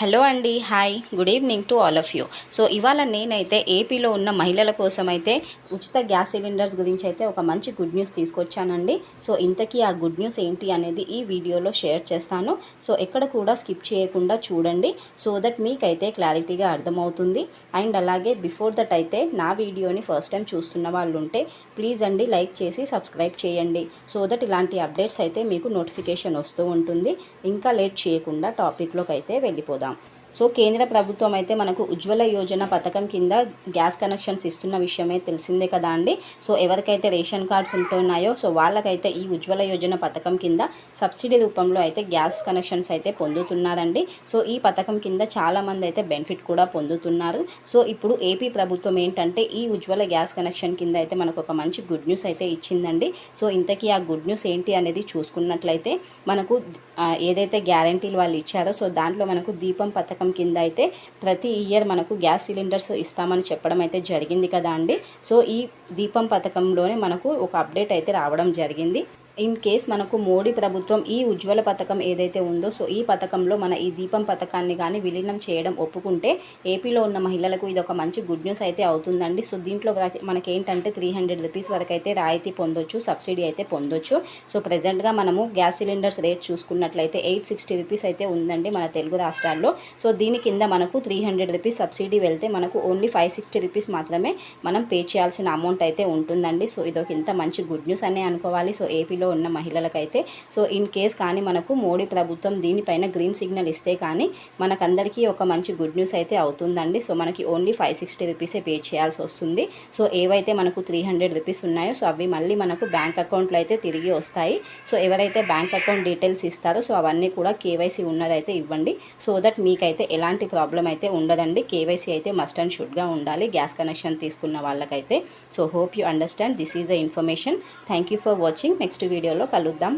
Hello అండి hi good evening to all of you. So ఇవాళ నేనైతే ఏపీలో ఉన్న మహిళల కోసం అయితే ఉచిత గ్యాస్ సిలిండర్స్ గురించి అయితే ఒక మంచి గుడ్ న్యూస్ తీసుకొచ్చానండి. సో ఇంతకీ ఆ గుడ్ న్యూస్ ఏంటి అనేది ఈ వీడియోలో షేర్ చేస్తాను. సో ఎక్కడ కూడా స్కిప్ చేయకుండా చూడండి. సో దట్ మీకైతే క్లారిటీగా అర్థమవుతుంది. అండ్ అలాగే బిఫోర్ దట్ అయితే నా వీడియోని ఫస్ట్ టైం చూస్తున్న వాళ్ళు ఉంటే ప్లీజ్ అండి లైక్ చేసి సబ్స్క్రైబ్ చేయండి. సో దట్ ఇలాంటి అప్డేట్స్ అయితే మీకు నోటిఫికేషన్ వస్తూ ఉంటుంది. ఇంకా లేట్ చేయకుండా టాపిక్లోకి అయితే వెళ్ళిపోదాం. సో కేంద్ర ప్రభుత్వం అయితే మనకు ఉజ్వల యోజన పథకం కింద గ్యాస్ కనెక్షన్స్ ఇస్తున్న విషయమే తెలిసిందే కదా అండి. సో ఎవరికైతే రేషన్ కార్డ్స్ ఉంటున్నాయో సో వాళ్ళకైతే ఈ ఉజ్వల యోజన పథకం కింద సబ్సిడీ రూపంలో అయితే గ్యాస్ కనెక్షన్స్ అయితే పొందుతున్నారండి. సో ఈ పథకం కింద చాలామంది అయితే బెనిఫిట్ కూడా పొందుతున్నారు. సో ఇప్పుడు ఏపీ ప్రభుత్వం ఏంటంటే ఈ ఉజ్వల గ్యాస్ కనెక్షన్ కింద అయితే మనకు ఒక మంచి గుడ్ న్యూస్ అయితే ఇచ్చిందండి. సో ఇంతకీ ఆ గుడ్ న్యూస్ ఏంటి అనేది చూసుకున్నట్లయితే మనకు ఏదైతే గ్యారంటీలు వాళ్ళు ఇచ్చారో సో దాంట్లో మనకు దీపం పథకం కింద అయితే ప్రతి ఇయర్ మనకు గ్యాస్ సిలిండర్స్ ఇస్తామని చెప్పడం అయితే జరిగింది కదా అండి. సో ఈ దీపం పథకంలోనే మనకు ఒక అప్డేట్ అయితే రావడం జరిగింది. ఇన్ కేస్ మనకు మోడీ ప్రభుత్వం ఈ ఉజ్వల పథకం ఏదైతే ఉందో సో ఈ పథకంలో మన ఈ దీపం పథకాన్ని కానీ విలీనం చేయడం ఒప్పుకుంటే ఏపీలో ఉన్న మహిళలకు ఇది ఒక మంచి గుడ్ న్యూస్ అయితే అవుతుందండి. సో దీంట్లో మనకేంటంటే త్రీ హండ్రెడ్ రూపీస్ వరకు అయితే రాయితీ పొందొచ్చు సబ్సిడీ అయితే పొందొచ్చు. సో ప్రజెంట్గా మనము గ్యాస్ సిలిండర్స్ రేట్ చూసుకున్నట్లయితే ఎయిట్ సిక్స్టీ రూపీస్ అయితే ఉందండి మన తెలుగు రాష్ట్రాల్లో. సో దీని కింద మనకు త్రీ హండ్రెడ్ రూపీస్ సబ్సిడీ వెళ్తే మనకు ఓన్లీ ఫైవ్ సిక్స్టీ రూపీస్ మాత్రమే మనం పే చేయాల్సిన అమౌంట్ అయితే ఉంటుందండి. సో ఇదొక ఇంత మంచి గుడ్ న్యూస్ అనే అనుకోవాలి. సో ఏపీలో ఉన్న మహిళలకైతే. సో ఇన్ కేస్ కానీ మనకు మోడీ ప్రభుత్వం దీనిపైన గ్రీన్ సిగ్నల్ ఇస్తే కానీ మనకందరికీ ఒక మంచి గుడ్ న్యూస్ అయితే అవుతుందండి. సో మనకి ఓన్లీ ఫైవ్ సిక్స్టీ రూపీసే పే చేయాల్సి వస్తుంది. సో ఏవైతే మనకు త్రీ హండ్రెడ్ రూపీస్ ఉన్నాయో సో అవి మళ్ళీ మనకు బ్యాంక్ అకౌంట్లో అయితే తిరిగి వస్తాయి. సో ఎవరైతే బ్యాంక్ అకౌంట్ డీటెయిల్స్ ఇస్తారో సో అవన్నీ కూడా కేవైసీ ఉన్నదైతే ఇవ్వండి. సో దట్ మీకైతే ఎలాంటి ప్రాబ్లం అయితే ఉండదండి. కేవైసీ అయితే మస్ట్ అండ్ షుడ్గా ఉండాలి. గ్యాస్ కనెక్షన్ తీసుకున్న వాళ్ళకైతే. So hope you understand. This is the information. Thank you for watching. Next వీడియోలో కలుద్దాం